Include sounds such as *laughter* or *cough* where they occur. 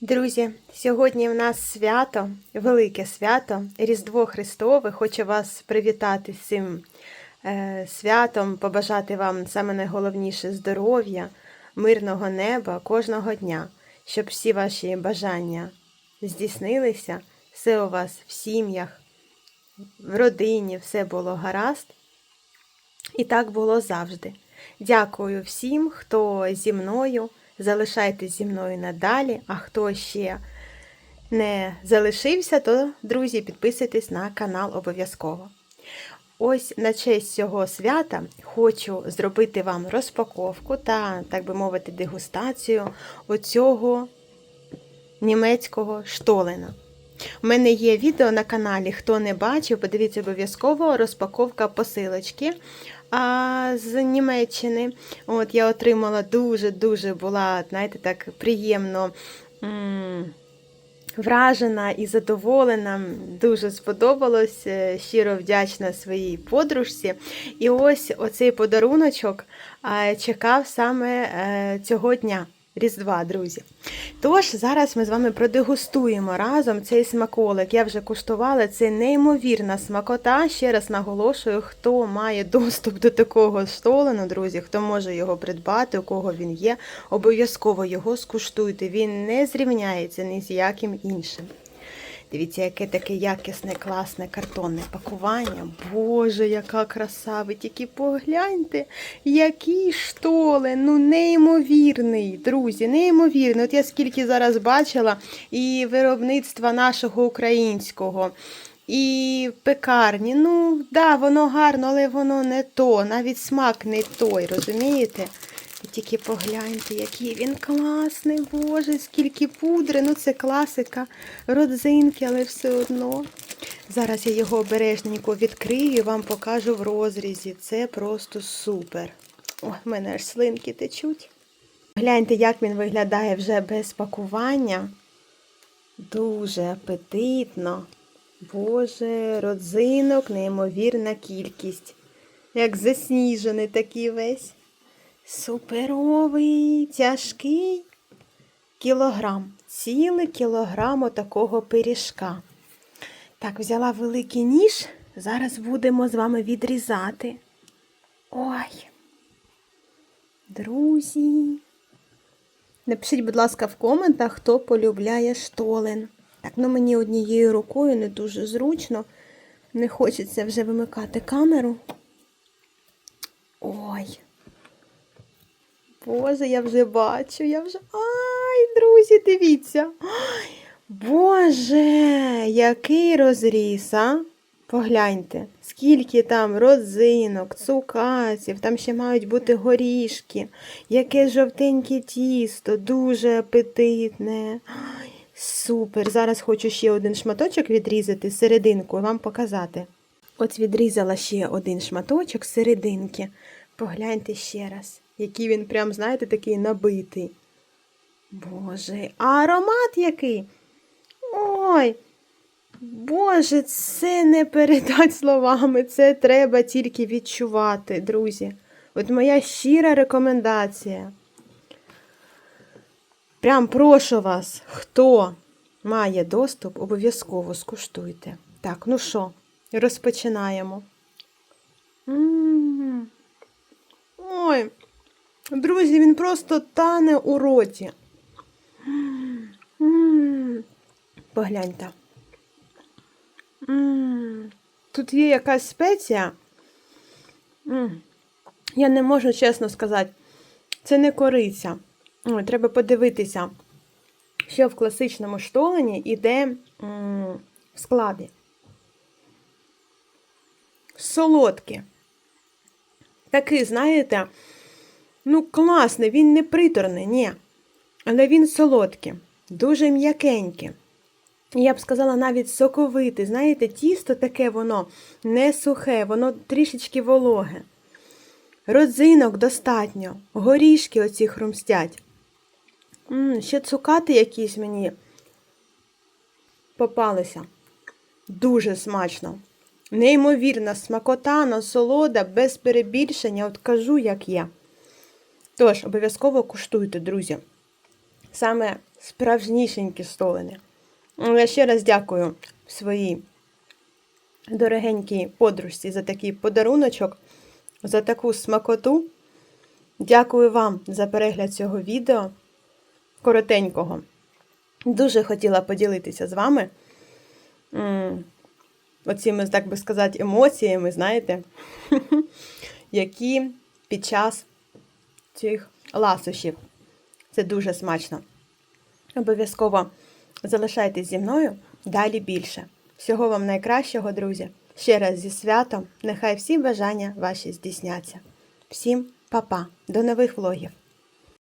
Друзі, сьогодні в нас свято, велике свято, Різдво Христове. Хочу вас привітати з цим е, святом, побажати вам саме найголовніше здоров'я, мирного неба кожного дня, щоб всі ваші бажання здійснилися, все у вас в сім'ях, в родині, все було гаразд. І так було завжди. Дякую всім, хто зі мною. Залишайтесь зі мною надалі. А хто ще не залишився, то, друзі, підписуйтесь на канал обов'язково. Ось на честь цього свята хочу зробити вам розпаковку та, так би мовити, дегустацію оцього німецького штолена. У мене є відео на каналі, хто не бачив, подивіться обов'язково розпаковка посилочки а, з Німеччини. От Я отримала дуже-дуже була, знаєте, так приємно вражена і задоволена. Дуже сподобалось. е, Щиро вдячна своїй подружці. І ось оцей подаруночок чекав саме е, цього дня. Різдва, друзі. Тож, зараз ми з вами продегустуємо разом цей смаколик. Я вже куштувала, це неймовірна смакота. Ще раз наголошую, хто має доступ до такого столену, друзі, хто може його придбати, у кого він є, обов'язково його скуштуйте. Він не зрівняється ні з яким іншим. Дивіться, яке таке якісне, класне картонне пакування. Боже, яка краса! Ви тільки погляньте, який штолен, ну неймовірний, друзі, неймовірний. От я скільки зараз бачила і виробництва нашого українського. І пекарні, ну, да, воно гарно, але воно не то, навіть смак не той, розумієте? Тільки погляньте, який він класний, Боже, скільки пудри. Ну це класика, родзинки, але все одно. Зараз я його обережненько відкрию і вам покажу в розрізі. Це просто супер. О, в мене аж слинки течуть. Гляньте, як він виглядає вже без пакування. Дуже апетитно. Боже, родзинок, неймовірна кількість. Як засніжений такий весь. Суперовий, тяжкий кілограм. Цілий кілограм отакого пиріжка. Так, взяла великий ніж. Зараз будемо з вами відрізати. Ой. Друзі. Напишіть, будь ласка, в коментах, хто полюбляє штолен. Так, ну мені однією рукою не дуже зручно. Не хочеться вже вимикати камеру. Ой. Боже, я вже бачу, я вже. Ай, друзі, дивіться. Ай, Боже, який розріз, а? Погляньте, скільки там родзинок, цукаців, там ще мають бути горішки, яке жовтеньке тісто, дуже апетитне. Ай, Супер! Зараз хочу ще один шматочок відрізати серединку вам показати. От відрізала ще один шматочок серединки. Погляньте ще раз, який він прям, знаєте, такий набитий. Боже, а аромат який? Ой, Боже, це не передать *laughs* словами, це треба тільки відчувати, друзі. От моя щира рекомендація. Прям прошу вас, хто має доступ, обов'язково скуштуйте. Так, ну що, розпочинаємо. М. Ой, друзі, він просто тане у роті. Погляньте. Тут є якась спеція. Я не можу чесно сказати, це не кориця. Треба подивитися, що в класичному штолені йде в складі. Солодкі. Такий, знаєте, ну, класний, він не приторний, ні. Але він солодкий, дуже м'якенький. Я б сказала, навіть соковитий. Знаєте, тісто таке воно не сухе, воно трішечки вологе. Родзинок достатньо, горішки оці хрумстять. М, ще цукати якісь мені попалися. Дуже смачно. Неймовірна смакота, насолода, без перебільшення, от кажу, як є. Тож, обов'язково куштуйте, друзі. саме справжнішенькі столини. Я ще раз дякую своїй дорогенькій подружці за такий подаруночок, за таку смакоту. Дякую вам за перегляд цього відео коротенького. Дуже хотіла поділитися з вами оціми, так би сказати, емоціями, знаєте, *laughs* які під час цих ласощів. Це дуже смачно. Обов'язково залишайтесь зі мною далі більше. Всього вам найкращого, друзі. Ще раз зі святом. Нехай всі бажання ваші здійсняться. Всім па-па. До нових влогів!